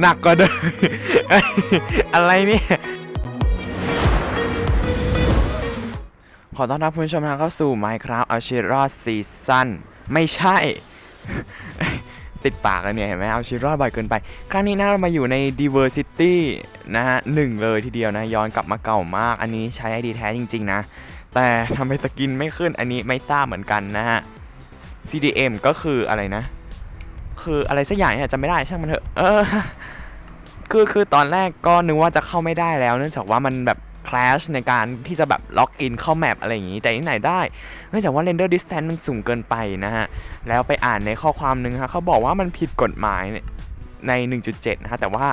หนักกว่าเดิมอะไรเนี่ยขอต้อนรับคุณผู้ชมนะครับเข้าสู่ Minecraft a l c h i r o Season ไม่ใช่ ติดปากแล้วเนี่ย เห็นไหมเอาชีรอดบ่อยเกินไป ครั้งนี้นะเรามาอยู่ใน Diversity นะฮะหนึ่งเลยทีเดียวนะ ย้อนกลับมาเก่ามาก อันนี้ใช้ ID แท้จริง ๆ นะ แต่ทำไมสกินไม่ขึ้นอันนี้ไม่ทราบเหมือนกันนะฮะ CDM ก็คืออะไรนะ คืออะไรสักอย่างเนี่ยจำไม่ได้ช่างมันเถอะเออคือคือตอนแรกก็นึกว่าจะเข้าไม่ได้แล้ว เนื่องจากว่ามันแบบ clash ในการที่จะแบบล็อกอินเข้าแมปอะไรอย่างนี้ แต่ที่ไหนได้ เนื่องจากว่า render distance มันสูงเกินไปนะฮะ แล้วไปอ่านในข้อความหนึงฮะเขาบอกว่ามันผิดกฎหมายใน 1.7 นะฮะ แต่ว่า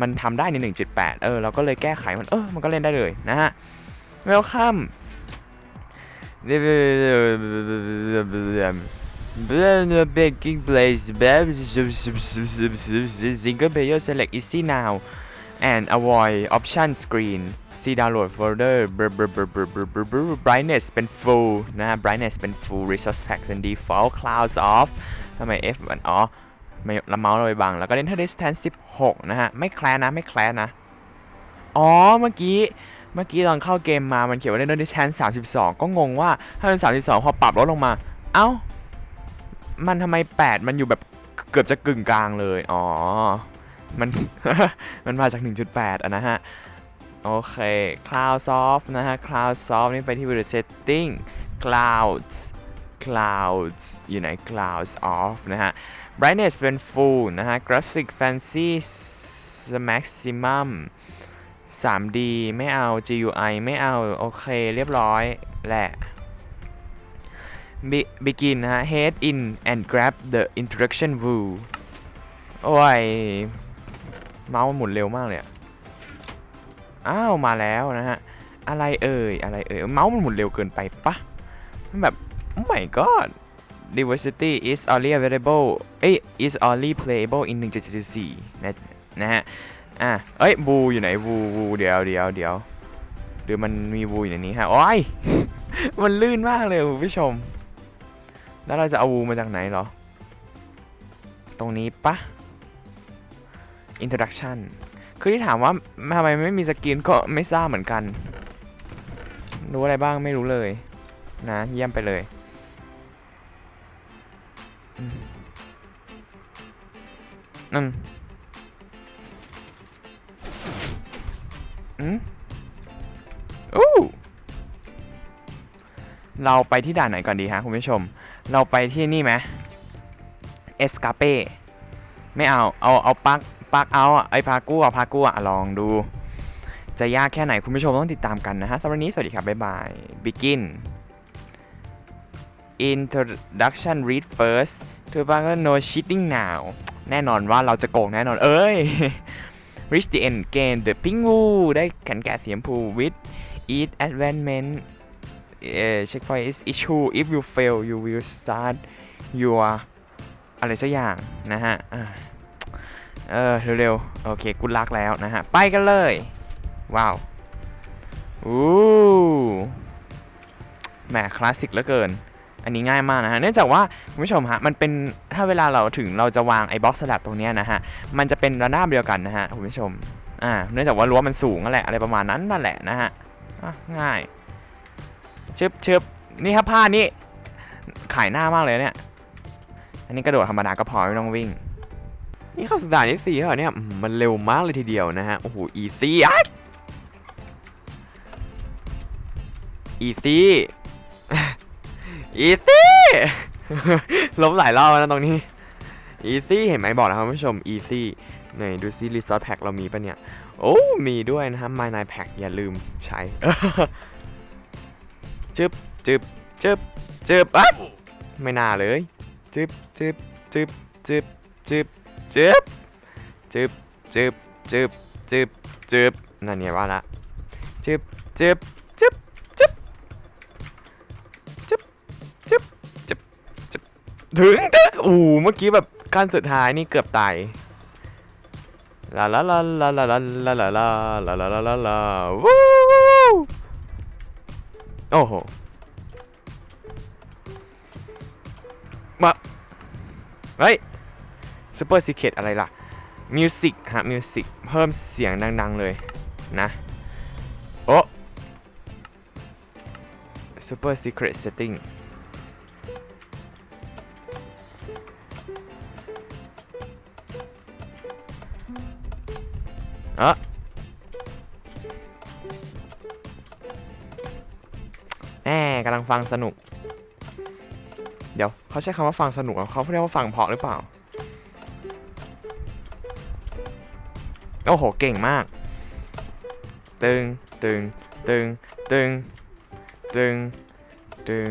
มันทำได้ใน 1.8 เออ เราก็เลยแก้ไขมัน เออ มันก็เล่นได้เลยนะฮะ welcome baking place single player select easy now and avoid option screen see download folder brightness เป็น full นะ brightness เป็น full resource pack เป็น default clouds off ทำไม F มันอ๋อไม่ละเมาส์เราไปบัง แล้วก็ enter distance 16 นะฮะ ไม่แคลนะ ไม่แคลนนะอ๋อ เมื่อกี้ เมื่อกี้ตอนเข้าเกมมา มันเขียนว่า enter distance 32 ก็งงว่า ถ้าเป็น 32 พอปรับลดลงมา เอ้า มันทำไม 8 มันอยู่แบบเกือบจะกึ่งกลางเลย อ๋อ มัน มันมาจาก 1.8อะนะฮะ โอเค Cloud Soft นะฮะ Cloud Soft นี่ไปที่ Video Setting Clouds Clouds อยู่ไหน Clouds Off นะฮะ Brightness เป็น Full นะฮะ Graphic Fancy Maximum 3D ไม่เอา GUI ไม่เอา โอเค เรียบร้อยแหละ Be- Begin นะฮะ Head in and grab the interaction view โอ้ย เมาส์มันหมุนเร็วมากเลยอะอ้าว มาแล้วนะฮะ อะไรเอ่ย อะไรเอ่ย เมาส์มันหมุนเร็วเกินไปปะมันแบบ oh my god diversity is only available เอ้ย is only playable in 1.74นะนะฮะ อะ เอ้ยบูอยู่ไหนบูบูเดี๋ยวเดี๋ยวเดี๋ยวเดี๋ยวมันมีบูอยู่ในนี้ฮะ โอ้ย มันลื่นมากเลยคุณผู้ชม แล้วเราจะเอาวูมาจากไหนเหรอ ตรงนี้ปะ introduction คือที่ถามว่าทำไมไม่มีสกินก็ไม่ทราบเหมือนกัน รู้อะไรบ้างไม่รู้เลย นะ เยี่ยมไปเลย อืมอืมอู้เราไปที่ด่านไหนก่อนดีฮะคุณผู้ชม เราไปที่นี่ไหมเอสกาเป้ไม่เอา เอาเอาปักปักเอาไอพากู้อะพากู้อะลองดู จะยากแค่ไหนคุณผู้ชมต้องติดตามกันนะฮะสำหรับนี้สวัสดีครับ บ๊ายบาย begin introduction read first คือว่าก็ no cheating now แน่นอนว่าเราจะโกงแน่นอน เอ้ย reach the end gain the pink woo ได้แขนแกะสีชมพู with each advancement เอ่อ checkpoint is issue if you fail you will start your อะไรสักอย่างนะฮะเออเร็วๆ โอเคกุลักแล้วนะฮะ ไปกันเลย ว้าวอู้แหมคลาสสิกเหลือเกิน อันนี้ง่ายมากนะฮะ เนื่องจากว่าคุณผู้ชมฮะ มันเป็นถ้าเวลาเราถึงเราจะวางไอ้บ็อกสลับตรงนี้นะฮะ มันจะเป็นระนาบเดียวกันนะฮะคุณผู้ชม อ่า เนื่องจากว่ารั้วมันสูงนั่นแหละอะไรประมาณนั้นนั่นแหละนะฮะ ง่าย ชึบชึบนี่ครับผ้านี่ขายหน้ามากเลยเนี่ย อันนี้กระโดดธรรมดาก็พอไม่ต้องวิ่ง นี่เข้าสู่ด่านี่สี่เหรอเนี่ยมันเร็วมากเลยทีเดียวนะฮะ โอ้โห อีซี่อะอีซี่อีซี่ล้มหลายรอบแล้วตรงนี้อีซี่เห็นไหมบอกแล้วครับผู้ชมอีซี่ไหนดูซิรีสอร์ทแพ็คเรามีปะเนี่ย โอ้ มีด้วยนะฮะ My Nine Pack อย่าลืมใช้ จึบจึบจึบจึบอะไม่น่าเลยจึบจึบจึบจึบจึบจึบจึบจึบจึบจึบจึบนั่นเนี่ยว่าละจึบจึบจึบจึบจึบจึบจึบจึบถึงเด้ออู้เมื่อกี้แบบขั้นสุดท้ายนี่เกือบตายลาลาลาลาลาลาลาลาลาลาลาลาลาลาวู้ โอ้โห มาเฮ้ยซูเปอร์ซีเคตอะไรล่ะมิวสิกฮะมิวสิกเพิ่มเสียงดัง ๆ เลยนะ โอ้ Super Secret Setting อะำลังฟังสนุก เดี๋ยวเขาใช้คำว่าฟังสนุกเขาเรียกว่าฟังเพาะหรือเปล่า โอ้โห เก่งมาก ตึง ตึง ตึง ตึง ตึง ตึง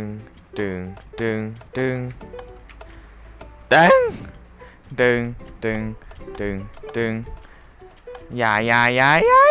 ตึง ตึง ตึง ตึง ตึง ตึง ตึง ตึงยายาอย่าอย่าอย่าอย่า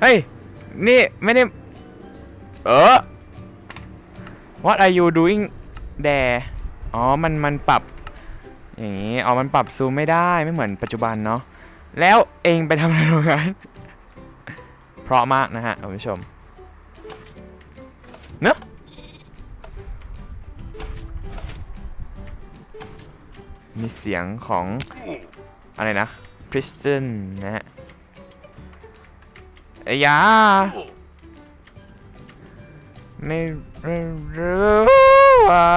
เฮ้ย นี่ไม่ได้ เออ What are you doing there อ๋อ มัน มันปรับ อย่างนี้ อ๋อ มันปรับซูมไม่ได้ ไม่เหมือนปัจจุบันเนาะ แล้วเองไปทำอะไรตรงนั้น เพราะมากนะฮะคุณผู้ชม เนอะมีเสียงของ อะไรนะ prison นะฮะ อ้ยาไม่ไม่รู้ว่า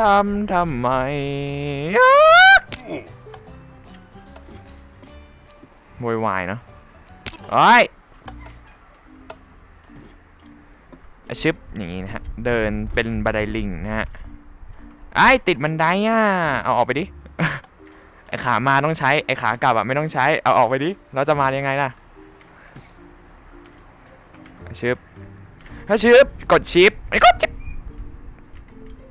ทำทำไมโวยวายเนาะโอ้อาชึบอย่างนี้นะฮะ เดินเป็นบันไดลิงนะฮะ ไอ้ติดบันไดอะ เอาออกไปดิ ไอขามาต้องใช้ ไอขากลับอะไม่ต้องใช้ เอาออกไปดิ เราจะมายังไงล่ะ ชึบถ้าชึบกดชิปไอ้กดชิป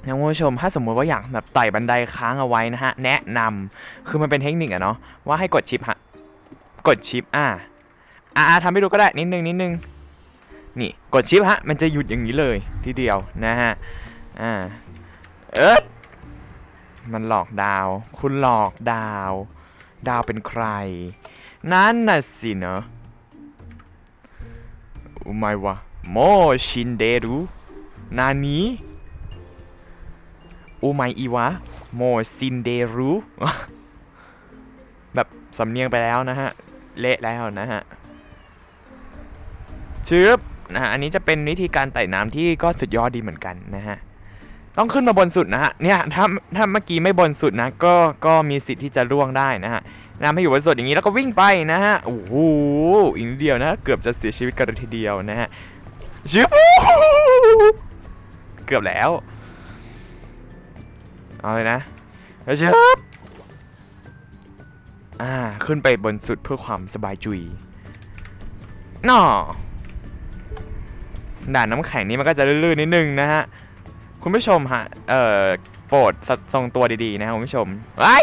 นะคุณผู้ชมถ้าสมมุติว่าอยากแบบไต่บันไดค้างเอาไว้นะฮะ แนะนำคือมันเป็นเทคนิคอะเนาะว่าให้กดชิปฮะกดชิปอ่าอ่าทำให้ดูก็ได้นิดนึงนิดนึงนี่กดชิปฮะมันจะหยุดอย่างนี้เลยทีเดียวนะฮะอ่าเอิร์ดมันหลอกดาว คุณหลอกดาว ดาวเป็นใคร นั่นน่ะสิเนอะ โอ้ไม่วะโมชินเดรุนานี้โอไม่อีวะโมชินเดรุแบบสำเนียงไปแล้วนะฮะ เละแล้วนะฮะชืบนะฮะอันนี้จะเป็นวิธีการไต่น้ำที่ก็สุดยอดดีเหมือนกันนะฮะ ต้องขึ้นมาบนสุดนะฮะเนี่ยถ้าถ้าเมื่อกี้ไม่บนสุดนะ ก็ก็มีสิทธิ์ที่จะร่วงได้นะฮะนำให้อยู่บนสุดอย่างนี้แล้วก็วิ่งไปนะฮะโอ้โหอีกนิดเดียวนะ เกือบจะเสียชีวิตกันเลยทีเดียวนะฮะชิบเกือบแล้วเอาเลยนะแล้วชิบอ่าขึ้นไปบนสุดเพื่อความสบายจุยน่อด่านน้ำแข็งนี้มันก็จะลื่นๆนิดนึงนะฮะ คุณผู้ชมฮะ เอ่อโปรดทรงตัวดีๆ นะครับคุณผู้ชมไอ้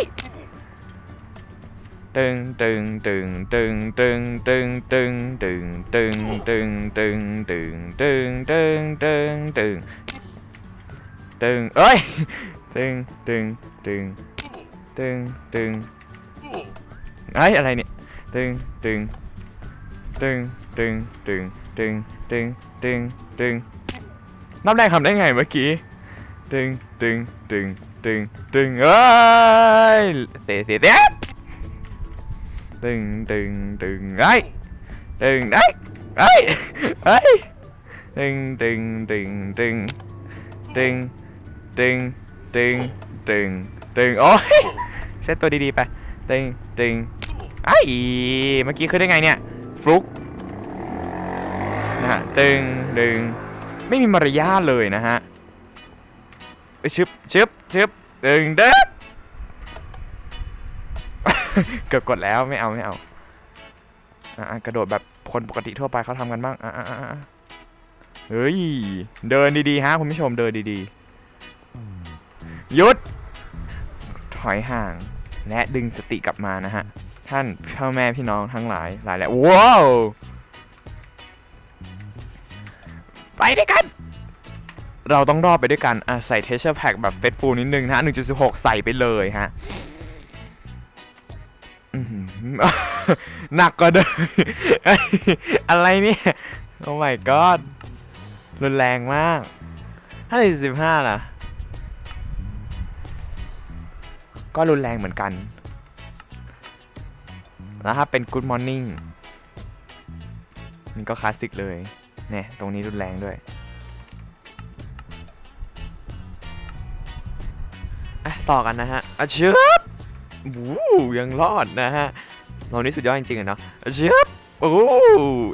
ตึงตึงตึงตึงตึงตึงตึงตึงตึงตึงตึงตึงตึงตึงตึงตึงตึงเอ้ยตึงตึงตึงตึงตึงไอ้ยอะไรเนี่ยตึงตึงตึงตึงตึงตึงตึงตึงตึง นับแรกทำได้ไงเมื่อกี้ตึงตึงตึงตึงตึงเอ้ยเตะเตะเตะตึงตึงตึงไอ้ยตึงไอ้ยไอ้ยไอ้ยตึงตึงตึงตึงตึงตึงตึงตึงตึงโอ้ยเซตตัวดีๆไปตึงตึงไอ้ยเมื่อกี้คือได้ไงเนี่ยฟลุกนะฮะตึงตึง ไม่มีมารยาทเลยนะฮะชึบชึบชึบดึงเด็ดเกือบกดแล้วไม่เอาไม่เอาอะกระโดดแบบคนปกติทั่วไปเขาทำกันบ้างอะเฮ้ย เดินดีๆฮะคุณผู้ชมเดินดีๆหยุด ถอยห่างและดึงสติกลับมานะฮะ ท่านพ่อแม่พี่น้องทั้งหลายหลายแหละว้าว ไปด้วยกัน เราต้องรอบไปด้วยกันอะใส่เทเชอร์แพ็กแบบเฟสฟูลนิดนึงนะฮะ1.16 ใส่ไปเลยฮะหนักกว่าเดิมอะไรเนี่ย โอ้ my god รุนแรงมากถ้า45ล่ะ ก็รุนแรงเหมือนกันแล้วถ้าเป็น Good Morning นี่ก็คลาสสิกเลย เนี่ย ตรงนี้รุนแรงด้วยอะต่อกันนะฮะอะเชิบวู้ยังรอดนะฮะเรานี่สุดยอดจริงๆอะเนาะอะเชิบโอ้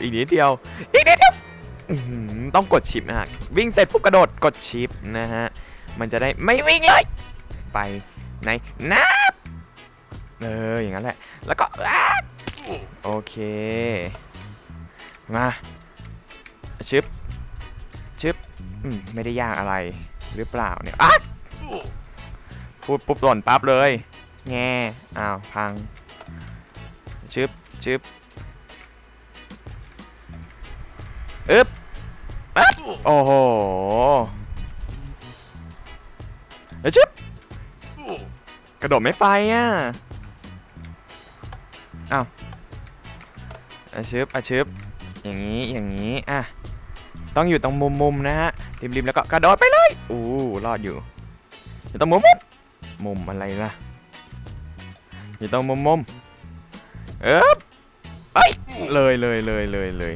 อีกนิดเดียว อีกนิดเดียวต้องกดชิปนะฮะ วิ่งเสร็จปุ๊บกระโดดกดชิปนะฮะ มันจะได้ไม่วิ่งเลย ไปในน้ำเอออย่างนั้นแหละ แล้วก็โอเค มา ชึบชึบอืมไม่ได้ยากอะไรหรือเปล่าเนี่ยอะพูดปุ๊บหล่นปั๊บเลยแง่อ้าวพังชึบชึบอึ๊บอ๊บโอ้โหเอ้ยชึบกระโดดไม่ไปอะอ้าวอาชึบอาชึบอย่างนี้อย่างนี้อะ ต้องอยู่ตรงมุมมุมๆนะฮะริมๆแล้วก็กระโดดไปเลยอู้รอดอยู่ อยู่ตรงมุมมุมมุมอะไรล่ะอยู่ตรงมุมมุมเอ๊บเอ้ยเลยเลยเลยเลยเลย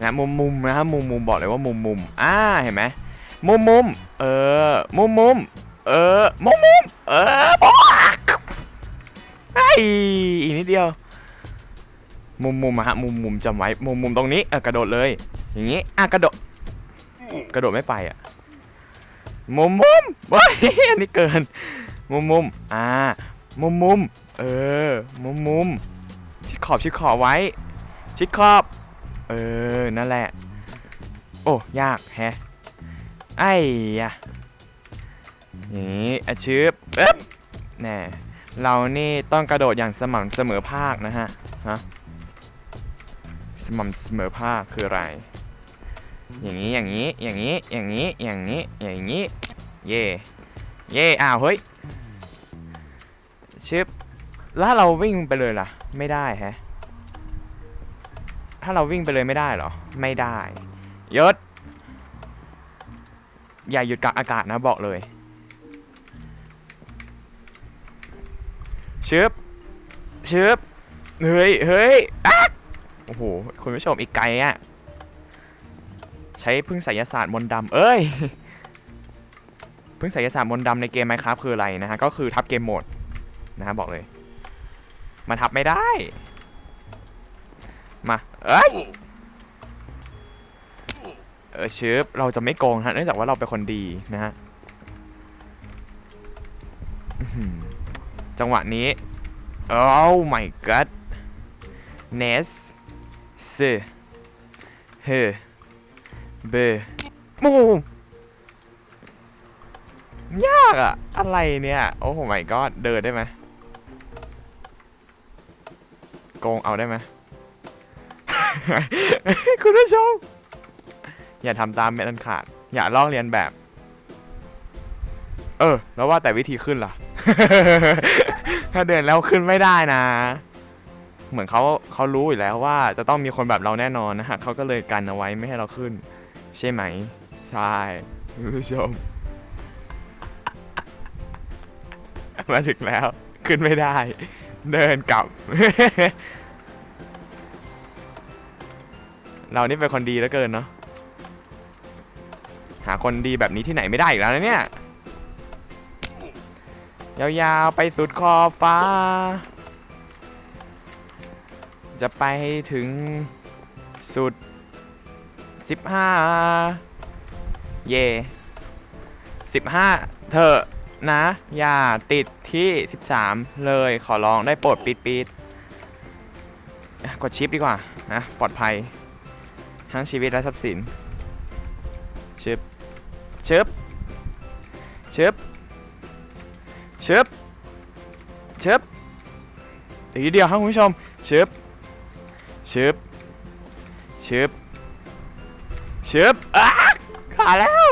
นะมุมมุมนะฮะมุมมุมบอกเลยว่ามุมมุมอ่าเห็นไหมมุมมุมเออมุมมุมเออมุมมุมเออบอกไออีกนิดเดียว มุมมุมอะฮะมุมมุมจำไว้มุมมุมตรงนี้เออกระโดดเลย อย่างนี้อะกระโดดกระโดดไม่ไปอะมุมมุมเฮ้ยอันนี้เกิน มุมมุมอ่ามุมมุมเออ มุมมุมชิดขอบชิดขอบไว้ ชิดขอบ เออ นั่นแหละ โอ้ยากแฮะไอ้ยะอย่างนี้อะชืบเอ๊บแน่เรานี่ต้องกระโดดอย่างสม่ำเสมอภาคนะฮะฮะสม่ำเสมอภาคคืออะไร อย่างนี้อย่างนี้อย่างนี้อย่างนี้อย่างนี้อย่างนี้เย่เย่อ้าวเฮ้ยชิปแล้วถ้าเราวิ่งไปเลยล่ะ ไม่ได้แฮะถ้าเราวิ่งไปเลยไม่ได้เหรอ ไม่ได้ยศอย่าหยุดกลางอากาศนะบอกเลยชึบชึบเฮ้ยเฮ้ยโอ้โหคุณผู้ชมอีกไกลอะ ใช้พึ่งไสยศาสตร์มนต์ดำเอ้ยพึ่งไสยศาสตร์มนต์ดำในเกม Minecraft คืออะไรนะฮะก็คือทับเกมโหมดนะฮะบอกเลยมันทับไม่ได้มาเอ้ยเออชืบเราจะไม่โกงฮะเนื่องจากว่าเราเป็นคนดีนะฮะจังหวะนี้โอ้ my god เนสเซเฮ เบมูยากอะอะไรเนี่ย โอ้โหไม่ก็เดินได้ไหมโกงเอาได้ไหมคุณผู้ชมอย่าทำตามเม็ดอันขาด อย่าลอกเรียนแบบ เออ แล้วว่าแต่วิธีขึ้นล่ะ ถ้าเดินแล้วขึ้นไม่ได้นะ เหมือนเขาเขารู้อยู่แล้วว่าจะต้องมีคนแบบเราแน่นอนนะฮะเขาก็เลยกันเอาไว้ไม่ให้เราขึ้น ใช่ไหม ใช่คุณผู้ชม มาถึงแล้ว ขึ้นไม่ได้ เดินกลับ เรานี่เป็นคนดีแล้วเกินเนาะหาคนดีแบบนี้ที่ไหนไม่ได้อีกแล้วนะเนี่ย ยาวๆ ไปสุดขอฟ้า จะไปให้ถึงสุด 15เย่15เถอะนะ อย่าติดที่13เลยขอร้องได้โปรดปิดปิดกดชิปดีกว่านะปลอดภัย ทั้งชีวิตและทรัพย์สินชึบชึบชึบชึบชเชิบอีกนิดเดียวครับคุณผู้ชมชิบชิบชิบ ชิบอ้าขาดแล้ว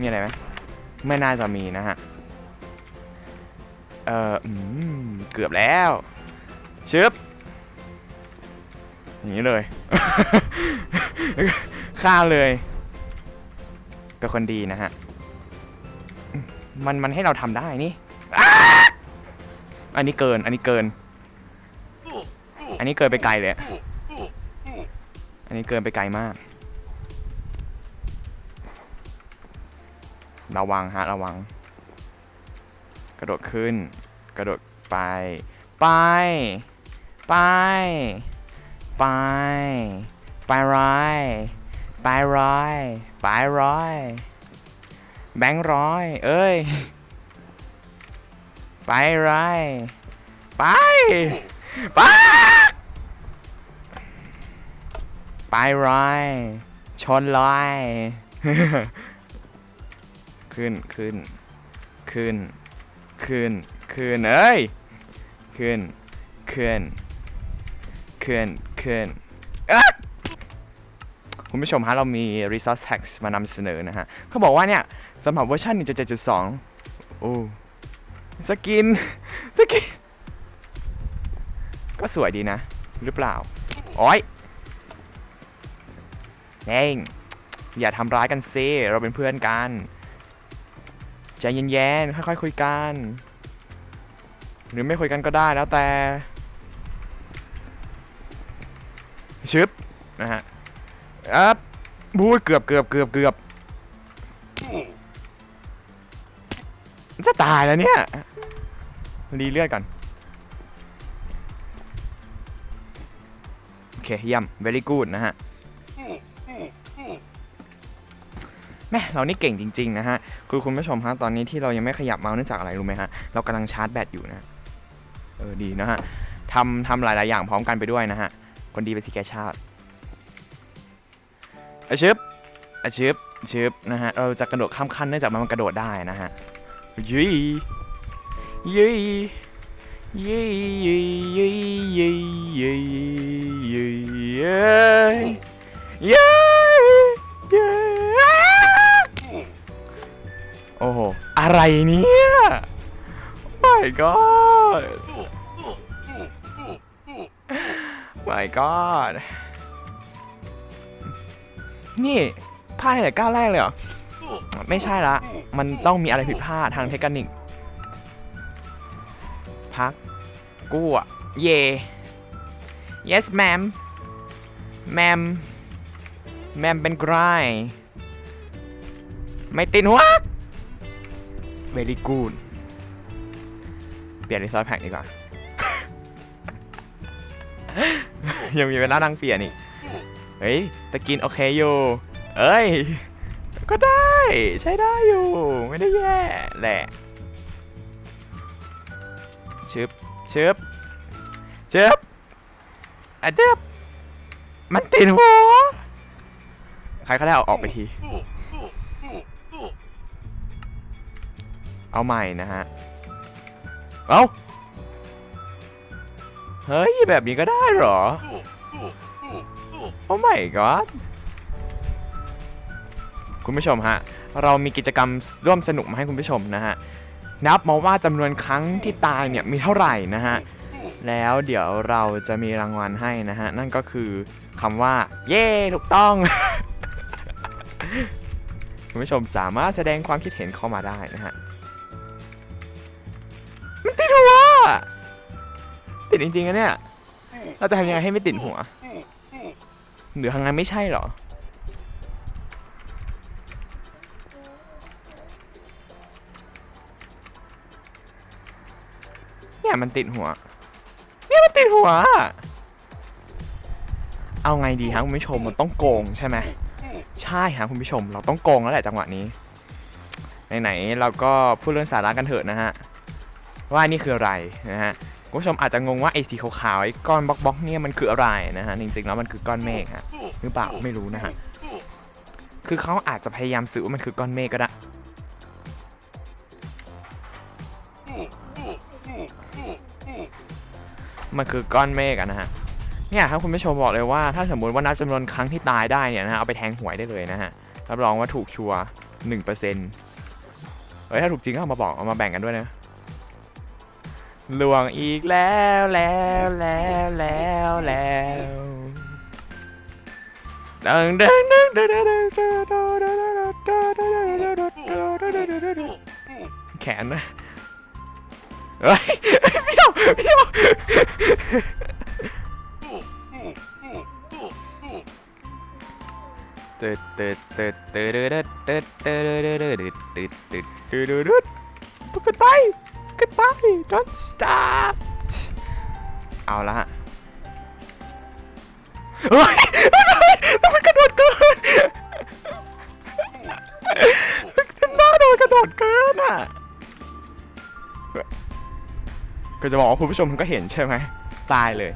มีอะไรไหมไม่น่าจะมีนะฮะ เอออืมเกือบแล้วชึบอย่างนี้เลยข้าเลยเป็นคนดีนะฮะ มันมันให้เราทำได้นี่ออันนี้เกิน อันนี้เกิน อันนี้เกินไปไกลเลย อันนี้เกินไปไกลมาก ระวังฮะระวัง กระโดดขึ้น กระโดดไป ไป ไป ไป ไปร้อยไปร้อยไปร้อยแบงค์ร้อย เอ้ย ไปร้อยไป ไป ไปร้อยชนร้อย ขึ้นขึ้นขึ้นขึ้นขึ้นเอ้ยขึ้นขึ้นขึ้นขึ้นคุณผู้ชมฮะเรามี resource packs มานำเสนอนะฮะเขาบอกว่าเนี่ยสำหรับเวอร์ชัน1.7.2 โอ้สกินสกิน ก็สวยดีนะ หรือเปล่า โอ้ยเองอย่าทำร้ายกันซิเราเป็นเพื่อนกัน ใจเย็นๆ ค่อยๆคุยกัน หรือไม่คุยกันก็ได้แล้วแต่ชึบนะฮะอัพบูยเกือบเกือบเกือบเกือบจะตายแล้วเนี่ย รีเลือดก่อน โอเคเยี่ยม very good นะฮะ แม่เรานี่เก่งจริง ๆ นะฮะคือคุณผู้ชมฮะตอนนี้ที่เรายังไม่ขยับเมาส์เนื่องจากอะไรรู้ไหมฮะ เรากำลังชาร์จแบตอยู่นะ เออดีนะฮะทำทำหลาย ๆ อย่างพร้อมกันไปด้วยนะฮะ คนดีเป็นสีแกชาติอาชึบอาชึบชึบนะฮะ เราจะกระโดดข้ามขั้นเนื่องจากมันกระโดดได้นะฮะยี่ยี่ยี่ยี่ยี่ยี่ยี่ยี่ยี่ยี่ โอ้โห อะไรเนี่ย my god my god นี่พลาดตั้งแต่ก้าวแรกเลยเหรอ ไม่ใช่ละ มันต้องมีอะไรผิดพลาดทางเทคนิค พัก กู้อะเย่ yes ma'am ma'am ma'am เป็นไกรไม่ติดหัว very good เปลี่ยนรีซอสแพ็กดีกว่า ยังมีเวลานั่งเปลี่ยนอีก เฮ้ยตะกินโอเคอยู่ เอ้ย ก็ได้ ใช้ได้อยู่ ไม่ได้แย่แหละชึบชึบชึบอะเจ็บมันติดหัว ใครก็ได้เอาออกไปที เอาใหม่นะฮะ เอาเฮ้ย แบบนี้ก็ได้เหรอ โอ้ไม่ก็คุณผู้ชมฮะ เรามีกิจกรรมร่วมสนุกมาให้คุณผู้ชมนะฮะ นับมาว่าจำนวนครั้งที่ตายเนี่ยมีเท่าไหร่นะฮะ แล้วเดี๋ยวเราจะมีรางวัลให้นะฮะ นั่นก็คือคำว่า เย้ถูกต้อง คุณผู้ชมสามารถแสดงความคิดเห็นเข้ามาได้นะฮะ ติดจริงๆนะเนี่ย เราจะทำยังไงให้ไม่ติดหัว หรือทางนั้นไม่ใช่เหรอ เนี่ยมันติดหัว เนี่ยมันติดหัว เอาไงดีฮะคุณผู้ชมมันต้องโกงใช่ไหมใช่ฮะคุณผู้ชม เราต้องโกงแล้วแหละจังหวะนี้ ไหนๆเราก็พูดเรื่องสาระกันเถอะนะฮะ ว่านี่คืออะไรนะฮะ คุณผู้ชมอาจจะงงว่าไอ้สีขาวๆไอ้ก้อนบล็อกๆเนี่ยมันคืออะไรนะฮะจริงๆแล้วมันคือก้อนเมฆฮะหรือเปล่าไม่รู้นะฮะคือเขาอาจจะพยายามสื่อว่ามันคือก้อนเมฆก็ได้มันคือก้อนเมฆอะนะฮะเนี่ยครับคุณผู้ชมบอกเลยว่าถ้าสมมุติว่านับจำนวนครั้งที่ตายได้เนี่ยนะฮะเอาไปแทงหวยได้เลยนะฮะรับรองว่าถูกชัวร์หนึ่งเปอร์เซ็นต์เฮ้ยถ้าถูกจริงก็เอามาบอกเอามาแบ่งกันด้วยนะ ลวงอีกแล้วแล้วแล้วแล้วแล้วดังดังดังดังดังดังดังดังดังดังแขนนะเฮ้ยพี่เอาพี่เอาตึ๊ดตึ๊ดตึ๊ดตึ๊ดตึ๊ดตึ๊ดตึ๊ดตึ๊ดตึ๊ดตึ๊ดตึ๊ดตึ๊ดตึ๊ดตึ๊ดขึ้นไป ขึ้นไป don't stop เอาละฮะเฮ้ยแต่มันกระโดดเกินฉันบ้าโดนกระโดดเกินอะก็จะบอกว่าคุณผู้ชมก็เห็นใช่ไหมตายเลย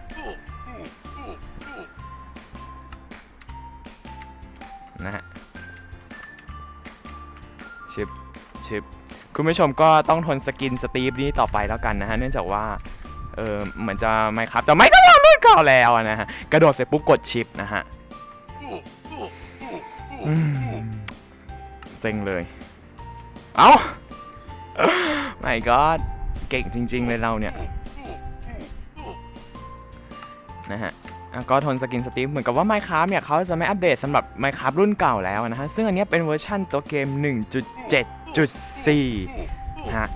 คุณผู้ชมก็ต้องทนสกินสตีฟนี้ต่อไปแล้วกันนะฮะเนื่องจากว่าเออเหมือนจะไม่ครับจะไม่ก็ว่ารุ่นเก่าแล้วนะฮะกระโดดเสร็จปุ๊บกดชิปนะฮะเซ็งเลย เอ้าไม่ก็เก่งจริง ๆ เลยเราเนี่ยนะฮะก็ทนสกินสตีฟเหมือนกับว่า Minecraft เนี่ยเขาจะไม่อัปเดตสำหรับ Minecraft รุ่นเก่าแล้วนะฮะ ซึ่งอันนี้เป็นเวอร์ชั่นตัวเกม 1.7.4ฮะ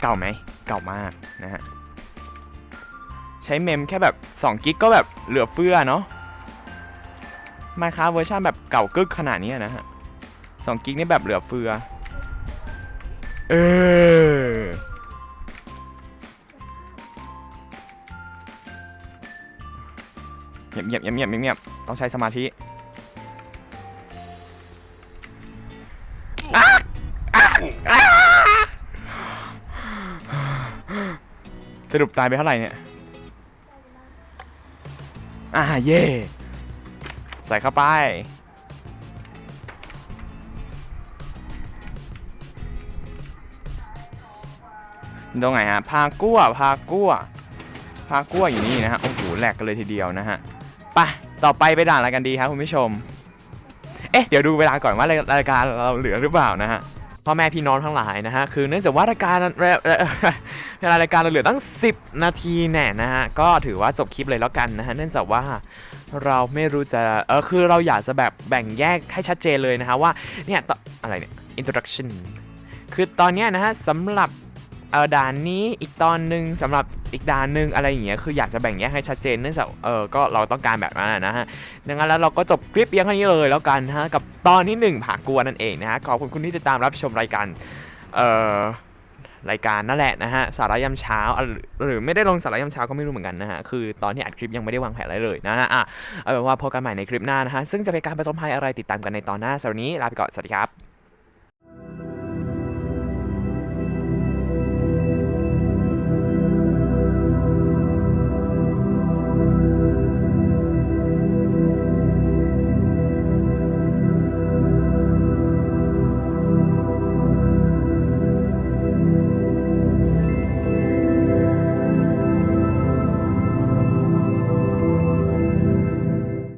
เก่าไหมเก่ามากนะฮะใช้เมมแค่แบบ2กิกก็แบบเหลือเฟือเนาะ Minecraft เวอร์ชันแบบเก่ากึกขนาดนี้นะฮะ2กิกนี่แบบเหลือเฟือ เออเงียบเงียบเงียบเงียบเงียบต้องใช้สมาธิ รุปตายไปเท่าไหร่เนี่ย อ่าเย่ใส่เข้าไป ตรงไหนฮะ พากั้ว พากั้ว พากั้วอยู่นี่นะฮะ โอ้โห แหลกกันเลยทีเดียวนะฮะไปต่อไปไปด่านอะไรกันดีครับคุณผู้ชม เอ๊ะ เดี๋ยวดูเวลาก่อนว่ารายรายการเราเหลือหรือเปล่านะฮะพ่อแม่พี่น้องทั้งหลายนะฮะ คือเนื่องจากว่ารายการ เวลารายการเราเหลือตั้ง 10 นาทีแน่นะฮะ ก็ถือว่าจบคลิปเลยแล้วกันนะฮะ เนื่องจากว่าเราไม่รู้จะ เออ คือเราอยากจะแบบแบ่งแยกให้ชัดเจนเลยนะฮะว่า เนี่ยต่ออะไรเนี่ย introduction คือตอนนี้นะฮะสำหรับเออด่านนี้อีกตอนหนึ่งสำหรับอีกด่านหนึ่งอะไรอย่างเงี้ยคืออยากจะแบ่งแยกให้ชัดเจนเนื่องจากเออก็เราต้องการแบบนั้นนะฮะดังนั้นแล้วเราก็จบคลิปเพียงแค่นี้เลยแล้วกันนะฮะกับตอนที่หนึ่งผากลัวนั่นเองนะฮะขอบคุณคุณที่ติดตามรับชมรายการเอ่อ รายการนั่นแหละนะฮะสาระยามเช้าหรือไม่ได้ลงสาระยามเช้าก็ไม่รู้เหมือนกันนะฮะคือตอนที่อัดคลิปยังไม่ได้วางแผนอะไรเลยนะฮะอะเอาเป็นว่าพบกันใหม่ในคลิปหน้านะฮะซึ่งจะเป็นการผสมภัยอะไรติดตามกันในตอนหน้าสำหรับนี้ลาไปก่อนสวัสดีครับ